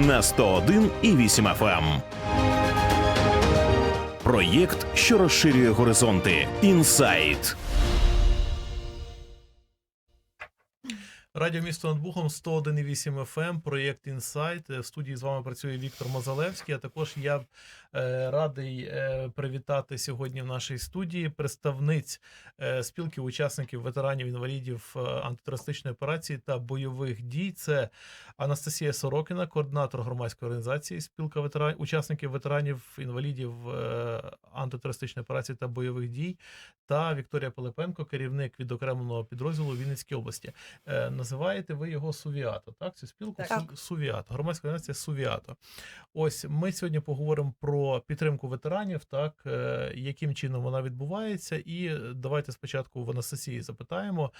на 101 і 8 FM. Проєкт, що розширює горизонти. Інсайт. Радіо місто над Бухом 101,8 FM, проєкт Інсайт. В студії з вами працює Віктор Мозалевський. А також я е, радий е, привітати сьогодні в нашій студії представниць е, спілки учасників ветеранів інвалідів е, антитерористичної операції та бойових дій. Це Анастасія Сорокіна, координатор громадської організації спілка ветеранів, учасників ветеранів інвалідів е, антитерористичної операції та бойових дій, та Вікторія Пилипенко, керівник відокремленого підрозділу Вінницької області. Е, Називаєте ви його Сувіато, так? Цю спілку Так. Сувіато, громадська організація Сувіато. Ось ми сьогодні поговоримо про підтримку ветеранів, так е, яким чином вона відбувається, і е, давайте спочатку в Анастасії запитаємо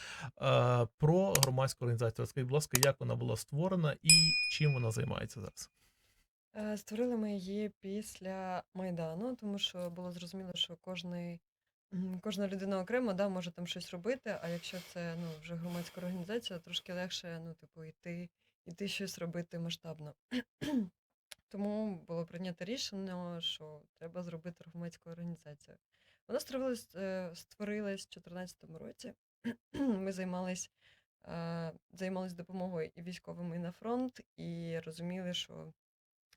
е, про громадську організацію. Розкажіть, будь ласка, як вона була створена і чим вона займається зараз? Створили ми її після Майдану, тому що було зрозуміло, що кожний, кожна людина окремо да, може там щось робити, а якщо це ну, вже громадська організація, трошки легше ну, типу, йти, йти щось робити масштабно. Тому було прийнято рішення, що треба зробити громадську організацію. Вона створилась, е, створилась в 2014 році. Ми займались, е, займались допомогою і військовим, і на фронт, і розуміли, що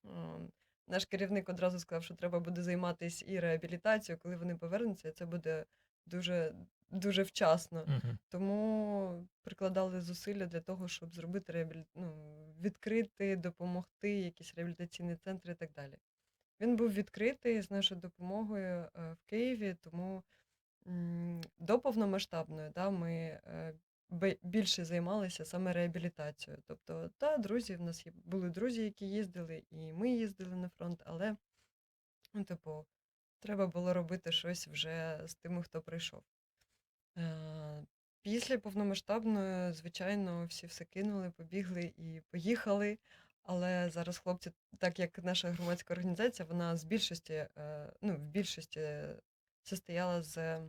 Ем, Наш керівник одразу сказав, що треба буде займатися і реабілітацією, коли вони повернуться, це буде дуже, дуже вчасно. Угу. Тому прикладали зусилля для того, щоб зробити реабілі... ну, відкрити, допомогти, якісь реабілітаційні центри і так далі. Він був відкритий з нашою допомогою е, в Києві, тому м, до повномасштабної да, ми е, бе- більше займалися саме реабілітацією. Тобто, та друзі, в нас є, були друзі, які їздили, і ми їздили на фронт, але, ну, типу, треба було робити щось вже з тими, хто прийшов. Е, Після повномасштабної, звичайно, всі все кинули, побігли і поїхали. Але зараз хлопці, так як наша громадська організація, вона з більшості, е, ну, в більшості состояла з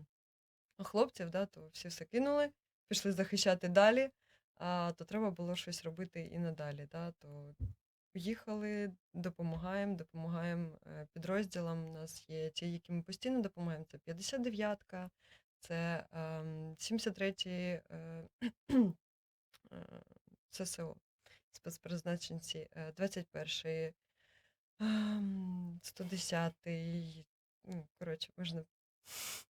хлопців, да, то всі все кинули, пішли захищати далі, а то треба було щось робити і надалі. Да, то Поїхали, допомагаємо, допомагаємо е, підрозділам. У нас є ті, які ми постійно допомагаємо. Це 59-ка, це ем, 73-й е, е, ССО, спецпризначенці, е, 21-й, ем, 110-й. Ну, коротше, можна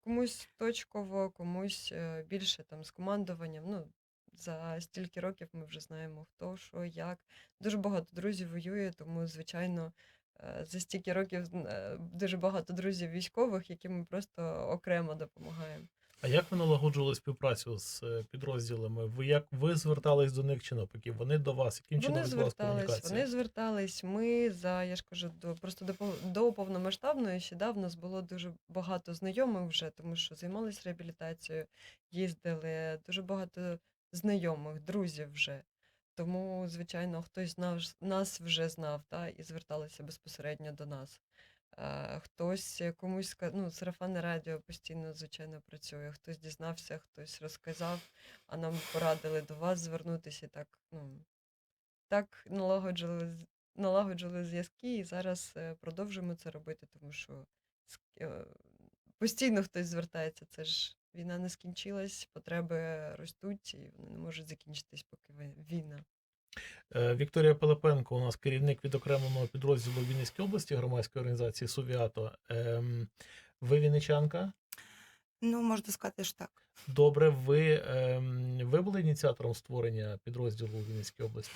комусь точково, комусь е, більше там з командуванням. Ну, за стільки років ми вже знаємо, хто, що, як. Дуже багато друзів воює, тому, звичайно, е, за стільки років е, дуже багато друзів військових, яким ми просто окремо допомагаємо. А як ви налагоджували співпрацю з е, підрозділами? Ви як ви звертались до них чи навпаки? Вони до вас? Яким чином Вони звертались, вони звертались. Ми за я ж кажу, до просто до, до повномасштабної ще да, в нас було дуже багато знайомих вже, тому що займалися реабілітацією, їздили, дуже багато знайомих, друзів вже. Тому, звичайно, хтось знав, нас вже знав та, і зверталися безпосередньо до нас. Е, Хтось комусь ну, сарафанне радіо постійно, звичайно, працює. Хтось дізнався, хтось розказав, а нам порадили до вас звернутися. Так, ну, так налагоджували, з- налагоджували зв'язки, і зараз е, продовжуємо це робити, тому що е, постійно хтось звертається. Це ж війна не скінчилась, потреби ростуть, і вони не можуть закінчитись, поки війна. Е, Вікторія Пилипенко, у нас керівник відокремленого підрозділу Вінницької області громадської організації Сувіато. Ем, ви вінничанка? Ну, можна сказати, що так. Добре, ви, ем, ви були ініціатором створення підрозділу у Вінницькій області?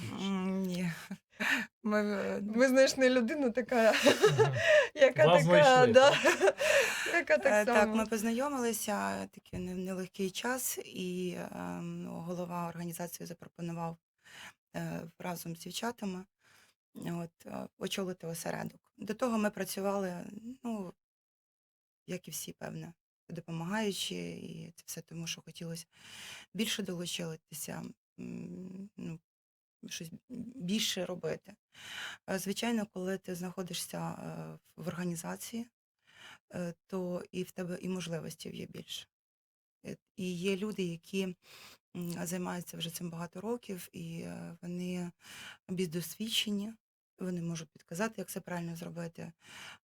Ні. Ми, Ми знайшли людину така, яка Вас така, знайшли, да, яка е, так так, ми познайомилися такий не- нелегкий час, і ем, голова організації запропонував разом з дівчатами от, е, очолити осередок. До того ми працювали, ну, як і всі, певне, допомагаючи, і це все тому, що хотілося більше долучитися, ну, щось більше робити. Е, Звичайно, коли ти знаходишся е, в організації, е, то і в тебе і можливостей є більше. Е, І є люди, які займаються вже цим багато років, і е, вони більш досвідчені, Вони можуть підказати, як це правильно зробити,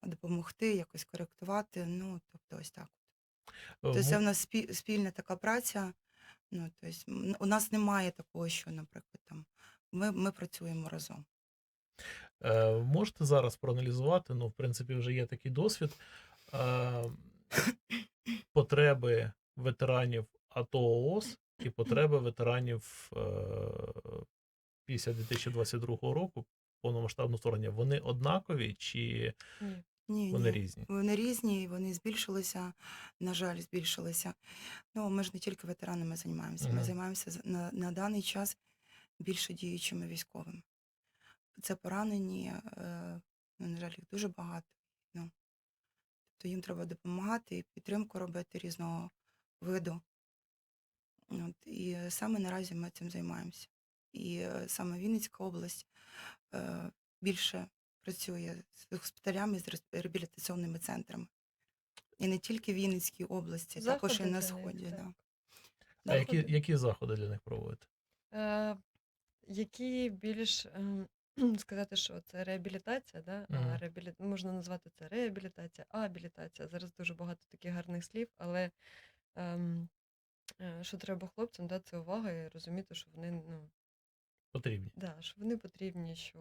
допомогти, якось коректувати. Ну, тобто, ось так. Тобто це в нас спільна така праця. Ну, тобто, у нас немає такого, що, наприклад, там ми, ми працюємо разом. Е, можете зараз проаналізувати, ну, в принципі, вже є такий досвід. Е, потреби ветеранів АТО ООС і потреби ветеранів е, після 2022 року повномасштабного вторгнення. Вони однакові чи Ні. Ні, вони ні. різні? Вони різні, і вони збільшилися, на жаль, збільшилися. Ну, ми ж не тільки ветеранами займаємося. Ми займаємося на, на даний час більше діючими військовими. Це поранені, е, ну, на жаль, їх дуже багато. Ну, тобто їм треба допомагати і підтримку робити різного виду. От, і саме наразі ми цим займаємося. І е, саме Вінницька область е, більше працює з госпіталями, з реабілітаційними центрами. І не тільки в Вінницькій області, також і на Сході. так. Да. А які, Заходи. які заходи для них проводите? Е, які більш ем, сказати, що це реабілітація, да? Мгм. а реабілі... можна назвати це реабілітація, абілітація. Зараз дуже багато таких гарних слів, але ем, е, що треба хлопцям, да, це увага і розуміти, що вони ну, Потрібні. Да, що вони потрібні, що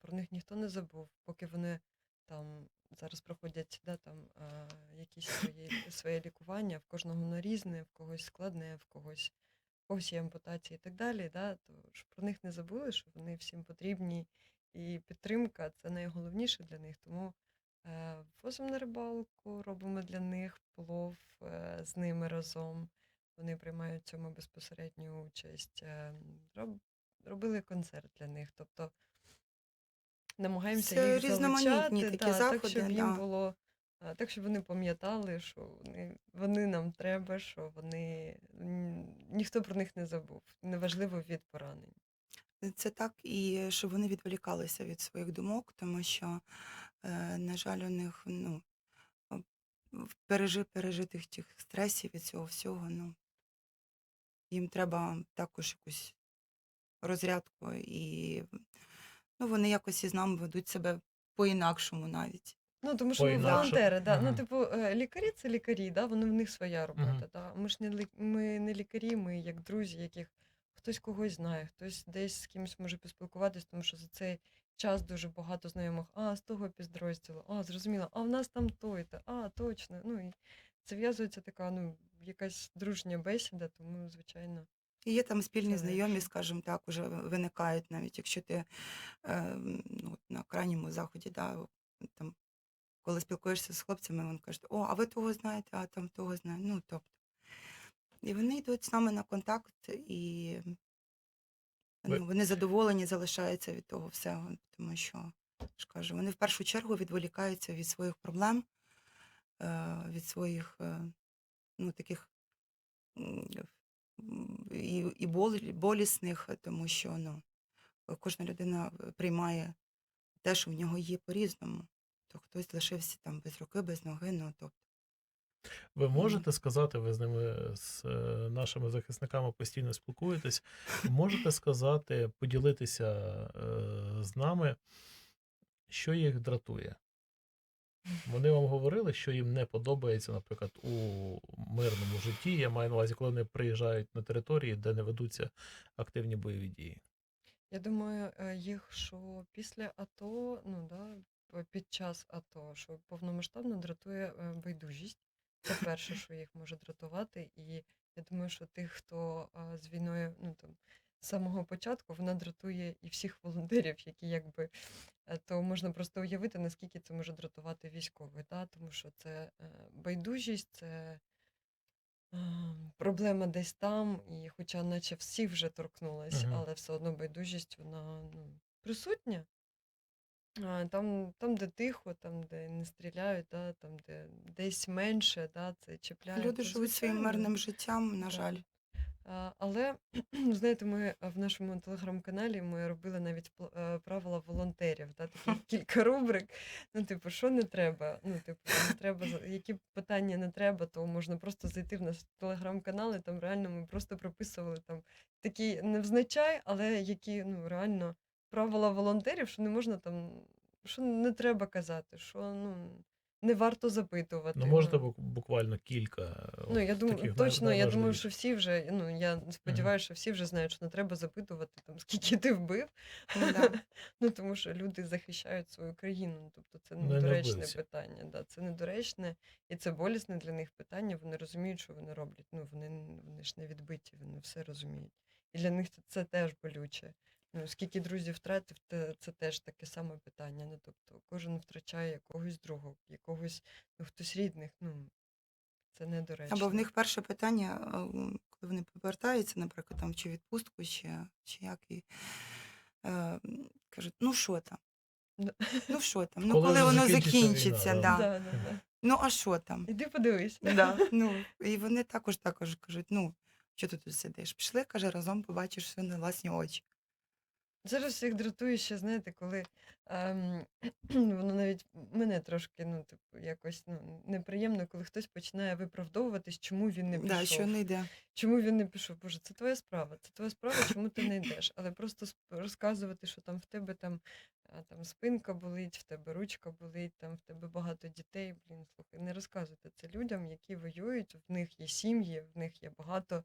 про них ніхто не забув, поки вони там зараз проходять да, там, а, якісь свої, своє лікування, в кожного воно різне, в когось складне, в когось, в когось є ампутації і так далі. Да, то щоб про них не забули, що вони всім потрібні, і підтримка це найголовніше для них. Тому е, возимо на рибалку, робимо для них плов е, з ними разом. Вони приймають в цьому безпосередню участь. Е, робили концерт для них. Тобто намагаємося їх різноманітні залучати, такі да, заходи, так, щоб їм да. було. Так, щоб вони пам'ятали, що вони, вони нам треба, що вони ніхто про них не забув. Неважливо від поранень. Це так, і щоб вони відволікалися від своїх думок, тому що, е, на жаль, у них ну, пережи, пережитих тих стресів від цього всього, ну, їм треба також якусь розрядку, і ну, вони якось із нами ведуть себе по-інакшому навіть. Ну, тому що ми волонтери, да. Мгм. Ну, типу, е, лікарі це лікарі, да, вони в них своя робота. Мгм. Да. Ми ж не, ми не лікарі, ми як друзі, яких хтось когось знає, хтось десь з кимось може поспілкуватись, тому що за цей час дуже багато знайомих. А, з того підрозділу, а, зрозуміло, а в нас там той-то, а, точно. Ну і зав'язується така, ну, якась дружня бесіда, тому, звичайно. І є там спільні знайомі, скажімо так, уже виникають навіть, якщо ти е, ну, на крайньому заході, да, там, коли спілкуєшся з хлопцями, вони кажуть, о, а ви того знаєте, а там того знаєте. Ну, тобто. І вони йдуть з нами на контакт, і Ви- ну, вони задоволені залишаються від того всього, тому що, ж кажу, вони в першу чергу відволікаються від своїх проблем, від своїх е, ну, таких і, і болісних, тому що ну, кожна людина приймає те, що в нього є по-різному. То хтось лишився там без руки, без ноги. Ну, тобто, Ви можете сказати, ви з ними з е, нашими захисниками постійно спілкуєтесь. Можете сказати, поділитися е, з нами, що їх дратує? Вони вам говорили, що їм не подобається, наприклад, у мирному житті. Я маю на увазі, коли вони приїжджають на території, де не ведуться активні бойові дії. Я думаю, е, їх, що після АТО, ну да, під час АТО, що повномасштабно дратує е, байдужість. Це перше, що їх може дратувати. І я думаю, що тих, хто з війною, ну там самого початку, вона дратує і всіх волонтерів, які якби е, то можна просто уявити, наскільки це може дратувати військових. Да? Тому що це е, байдужість, це проблема десь там, і хоча наче всіх вже торкнулась, Мгм. але все одно байдужість вона ну, присутня. Там, там, де тихо, там, де не стріляють, да, там, де десь менше, да, це чіпляє. люди живуть своїм мирним життям, на Так. жаль. А, Але знаєте, ми в нашому телеграм-каналі ми робили навіть е, правила волонтерів, да, такі кілька рубрик. Ну, типу, що не треба? Ну, типу, не треба які питання не треба, то можна просто зайти в наш телеграм-канал, і там реально ми просто прописували там такі невзначай, але які ну реально правила волонтерів, що не можна там, що не треба казати, що ну, не варто запитувати. Ну, можете буквально кілька. Ну, я думаю, таких точно, я думаю, що всі вже, ну, я сподіваюся, що всі вже знають, що не треба запитувати, там, скільки ти вбив. Ну, ну, тому що люди захищають свою країну. ну, Тобто це Ну, не недоречне питання. Да, це недоречне, і це болісне для них питання. Вони розуміють, що вони роблять. Ну, вони, вони ж не відбиті, вони все розуміють. І для них це, це теж болюче. Ну, скільки друзів втратив, це теж таке саме питання. Ну, тобто, кожен втрачає якогось другого, якогось, ну, хтось рідних, ну, це недоречно. Або в них перше питання, а, коли вони повертаються, наприклад, там чи відпустку, чи, чи як, і е, кажуть, ну що там? Ну що там? Ну Коли коли воно закінчиться війна, да. да. Да, да, да. Ну а що там? Іди подивись. Да. Ну, і вони також також кажуть: ну, що ти тут сидиш? Пішли, каже, разом побачиш все на власні очі. Зараз всіх дратує ще, знаєте, коли ем, воно навіть мене трошки, ну, типу, якось ну, неприємно, коли хтось починає виправдовуватись, чому він не пішов. Да, що не йде. Чому він не пішов? Боже, це твоя справа. Це твоя справа, чому ти не йдеш. Але просто розказувати, що там в тебе там, а, там спинка болить, в тебе ручка болить, там в тебе багато дітей. Блін, слухай, не розказуйте це людям, які воюють. В них є сім'ї, в них є багато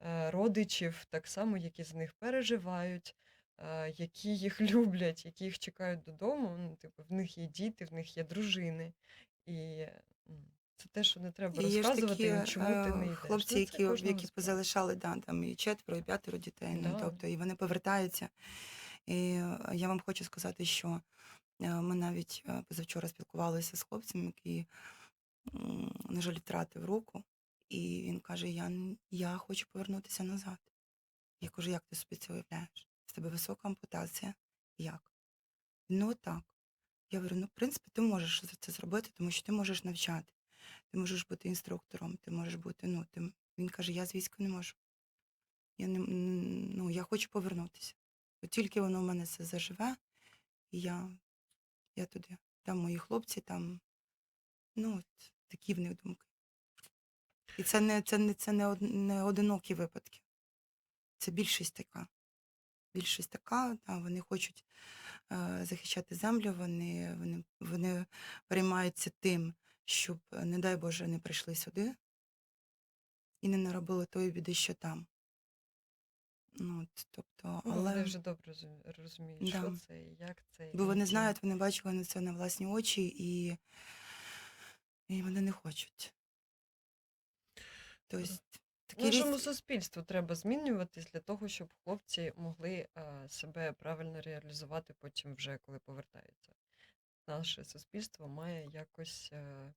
е, родичів, так само, які за них переживають. Які їх люблять, які їх чекають додому. Ну, типу, в них є діти, в них є дружини. І це те, що не треба І є ж розказувати такі чому ти е, не йдеш. хлопці, Ну, це які, які справа. позалишали да, там і четверо, і п'ятеро дітей. Ну, тобто, і вони повертаються. І я вам хочу сказати, що е, ми навіть е, позавчора спілкувалися з хлопцем, який, на жаль, втратив руку. І він каже: я, я хочу повернутися назад. Я кажу, як ти собі це уявляєш? Тебе висока ампутація. Як? Ну так. Я говорю, ну, в принципі, ти можеш це зробити, тому що ти можеш навчати, ти можеш бути інструктором, ти можеш бути, ну, ти... він каже, я з війська не можу. Я не, ну, я хочу повернутися. От тільки воно в мене все заживе, і я, я туди. Там мої хлопці, там, ну, от, такі в них думки. І це не, це не, це не, од- не одинокі випадки. Це більшість така. Більшість така, та, вони хочуть е, захищати землю, вони, вони, вони переймаються тим, щоб, е, не дай Боже, не прийшли сюди і не наробили тої біди, що там. Ну, от, тобто, Ну, Вони вже добре розуміють, Да. що це, і як це. бо вони знають, вони бачили на це на власні очі, і, і вони не хочуть. Тобто, такі Нашому різ... суспільству треба змінюватись для того, щоб хлопці могли е, себе правильно реалізувати потім вже, коли повертаються. Наше суспільство має якось е,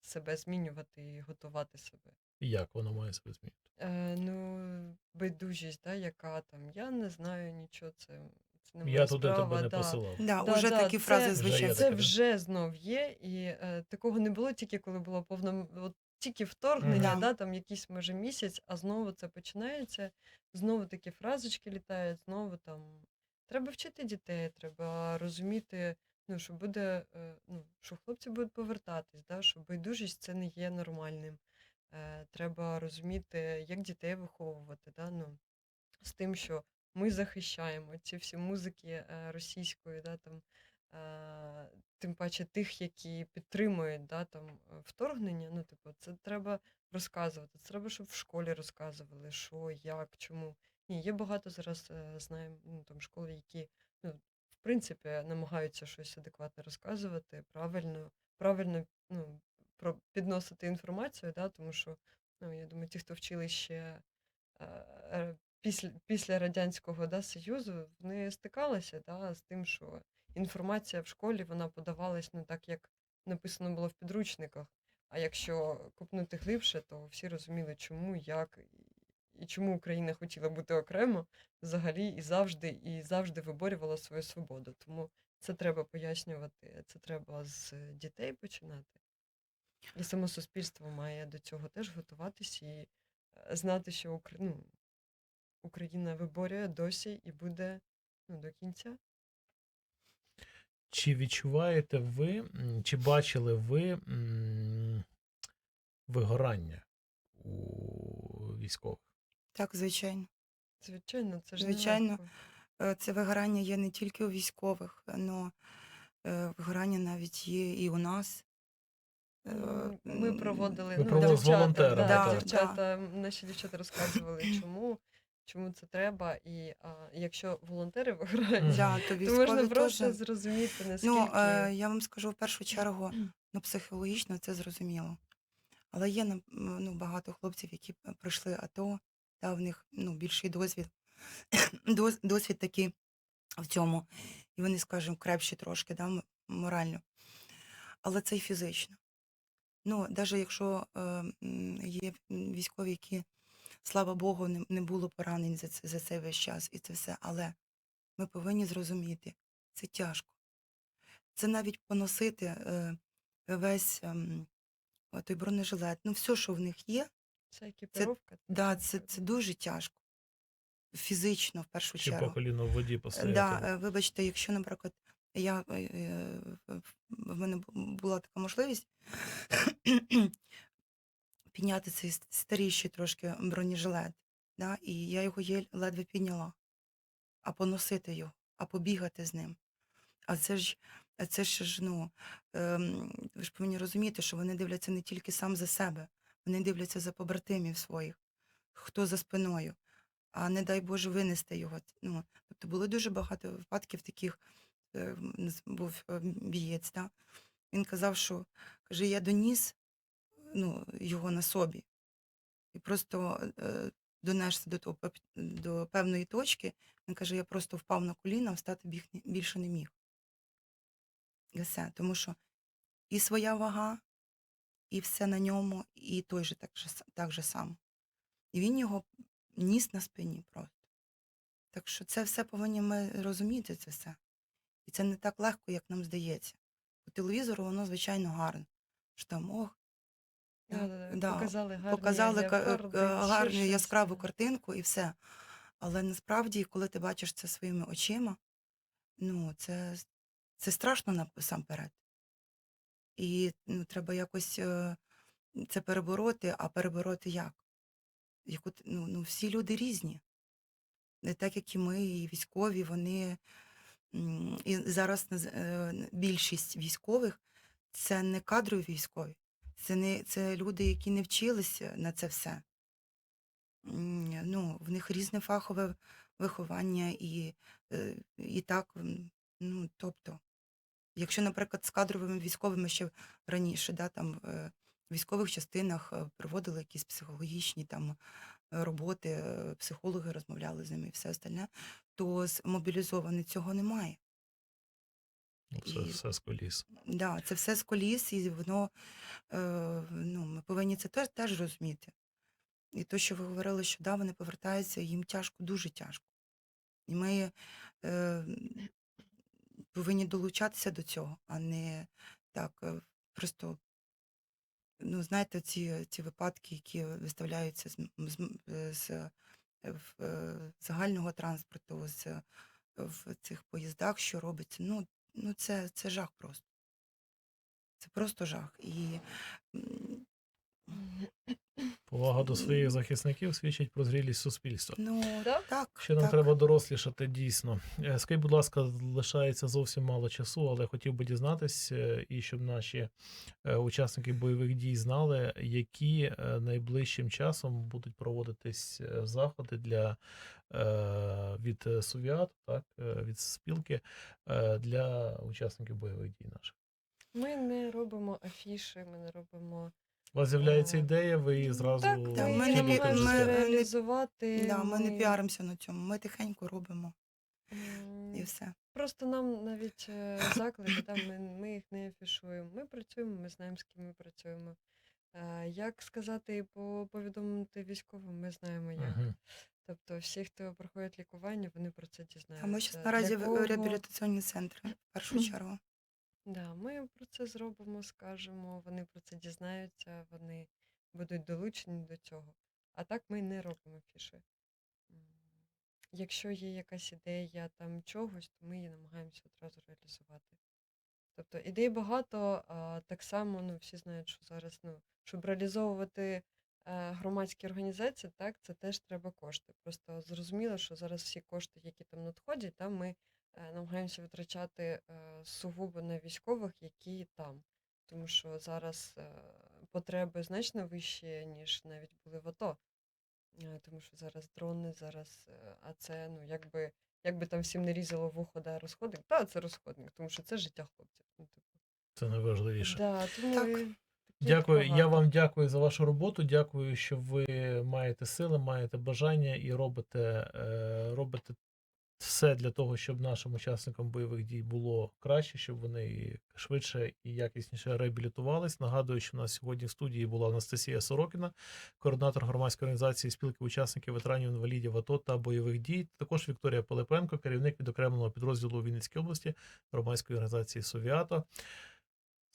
себе змінювати і готувати себе. Як воно має себе змінити? Е, ну, байдужість, да, яка там, я не знаю нічого, це, це не моя Я туди справа, тебе не да. посилав. да, Да, уже да, такі це- фрази Вже є. Це таке, да? вже знов є, і е, такого не було тільки коли було повно, от, тільки вторгнення, Мгм. да, там якийсь може місяць, а знову це починається, знову такі фразочки літають, знову там. Треба вчити дітей, треба розуміти, ну, що буде, е, ну, що хлопці будуть повертатись, да, що байдужість це не є нормальним. Е, треба розуміти, як дітей виховувати, да, ну, з тим, що ми захищаємо ці всі музики е, російської, да, там, тим паче тих, які підтримують да, там, е, вторгнення. Ну, типу, це треба розказувати. Це треба, щоб в школі розказували, що, як, чому. Ні, є багато зараз е, знаємо ну, там, школ, які ну, в принципі намагаються щось адекватне розказувати, правильно, правильно ну, про, підносити інформацію, да, тому що ну, я думаю, ті, хто вчили ще е, е, після, після Радянського да, Союзу, вони стикалися да, з тим, що інформація в школі вона подавалась не так, як написано було в підручниках. А якщо копнути глибше, то всі розуміли, чому, як і- чому Україна хотіла бути окремо взагалі і завжди, і завжди виборювала свою свободу. Тому це треба пояснювати, це треба з дітей починати. І само суспільство має до цього теж готуватись і е, знати, що Укра... ну, Україна виборює досі і буде ну, до кінця. Чи відчуваєте ви, чи бачили ви вигорання у військових? Так, звичайно. Звичайно, це ж Звичайно. е, це вигорання є не тільки у військових, але вигорання навіть є і у нас. Е, М, Ми проводили Ви ну, проводили з волонтерами, да, так. дівчата, наші дівчата розказували, чому, чому це треба, і а, якщо волонтери виграють, Да, то то можна просто теж. зрозуміти, наскільки Ну, е, я вам скажу в першу чергу, ну, психологічно це зрозуміло. Але є ну, багато хлопців, які пройшли АТО, та в них ну, більший досвід, досвід такий в цьому. І вони, скажімо, крепші трошки, да, морально. Але це і фізично. Ну, навіть якщо е, є військові, які, слава Богу, не, не було поранень за, за цей весь час і це все. Але ми повинні зрозуміти, це тяжко. Це навіть поносити е, весь ем, той бронежилет, ну все, що в них є, це екіпіровка. да, це, це дуже тяжко. Фізично, в першу Чи по коліно в воді Е, постояти. Да, е, вибачте, якщо, наприклад, я, е, е, в мене була така можливість підняти цей старіший трошки бронежилет, да, і я його є ледве підняла, а поносити його, а побігати з ним. А це ж, це ж ну, ем, ви ж повинні розуміти, що вони дивляться не тільки сам за себе, вони дивляться за побратимів своїх, хто за спиною, а не дай Боже винести його. Ну, тобто було дуже багато випадків таких. е, був е, бієць, да? він казав, що каже, я доніс ну, його на собі і просто е, донесся до, того, до певної точки. Він каже, я просто впав на коліна, встати біг, більше не міг. І все. Тому що і своя вага, і все на ньому, і той же так же, так же само. І він його ніс на спині просто. Так що це все повинні ми розуміти, це все. І це не так легко, як нам здається. По телевізору воно, звичайно, гарно. Що там, ох, Да, Показали гарні показали ка- леопарди, е, гарну яскраву е. картинку і все. Але насправді, коли ти бачиш це своїми очима, ну, це, це страшно насамперед. І ну, треба якось е, це перебороти, а перебороти як? Яку, ну, ну, всі люди різні. Не так, як і ми, і військові, вони. І зараз е, більшість військових це не кадрові військові, це, не, це люди, які не вчилися на це все. Ну, в них різне фахове виховання, і, е, і так, ну, тобто, якщо, наприклад, з кадровими військовими ще раніше, да, там, е, в військових частинах е, проводили якісь психологічні там роботи, психологи розмовляли з ними і все остальне, то з мобілізованих цього немає. Ну, Все, і- все з коліс. Да, це все з коліс, і воно е, ну, ми повинні це теж, теж розуміти. І то, що ви говорили, що да, вони повертаються, їм тяжко, дуже тяжко. І ми е, повинні долучатися до цього, а не так е, просто. Ну, знаєте, ці, ці випадки, які виставляються з, з, е, з е, в, загального транспорту, з, в цих поїздах, що робиться, ну, ну це, це жах просто. Це просто жах. І Повага до своїх захисників свідчить про зрілість суспільства. ну Да? так, Ще нам так. треба дорослішати дійсно. Е, Скажіть, будь ласка, лишається зовсім мало часу, але хотів би дізнатись, е, і щоб наші е, учасники бойових дій знали, які найближчим часом будуть проводитись заходи для від Совіат, так, від спілки для учасників бойових дій наших. Ми не робимо афіші, ми не робимо. У вас з'являється Е, ідея, ви її зразу Так, Да, ми, не втілюєте в життя. реалізувати. Да, ми не піаримося на цьому. Ми тихенько робимо м, і все. Просто нам навіть е, заклики, там ми, ми їх не афішуємо. Ми працюємо, ми знаємо, з ким ми працюємо. Е, Як сказати і по- повідомити військовим, ми знаємо як. Мгм. Тобто всі, хто проходять лікування, вони про це А ми зараз Для наразі в кого- реабілітаційні центри в першу чергу. Да, ми про це зробимо, скажемо, вони про це дізнаються, вони будуть долучені до цього. А так ми не робимо фіші. Якщо є якась ідея там чогось, то ми її намагаємося одразу реалізувати. Тобто ідей багато, а так само ну, всі знають, що зараз, ну, щоб реалізовувати е, громадські організації, так, це теж треба кошти. Просто зрозуміло, що зараз всі кошти, які там надходять, там ми намагаємося витрачати е, сугубо на військових, які там. Тому що зараз е, потреби значно вищі, ніж навіть були в АТО. Е, Тому що зараз дрони, зараз, е, а це, ну, якби, якби там всім не різало вухо, да, розходник, та це розходник, тому що це життя хлопців. Ну, типу. Це найважливіше. Да, тому Так. і Дякую. Я вам дякую за вашу роботу. Дякую, що ви маєте сили, маєте бажання і робите, е, робите все для того, щоб нашим учасникам бойових дій було краще, щоб вони швидше і якісніше реабілітувались. Нагадую, що у нас сьогодні в студії була Анастасія Сорокіна, координатор громадської організації спілки учасників ветеранів інвалідів АТО та бойових дій. Також Вікторія Пилипенко, керівник відокремленого підрозділу у Вінницькій області громадської організації Совіато.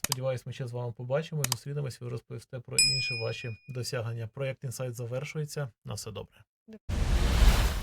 Сподіваюсь, ми ще з вами побачимо, зустрінемось, ви розповісте про інші ваші досягнення. Проєкт інсайт завершується. На все добре.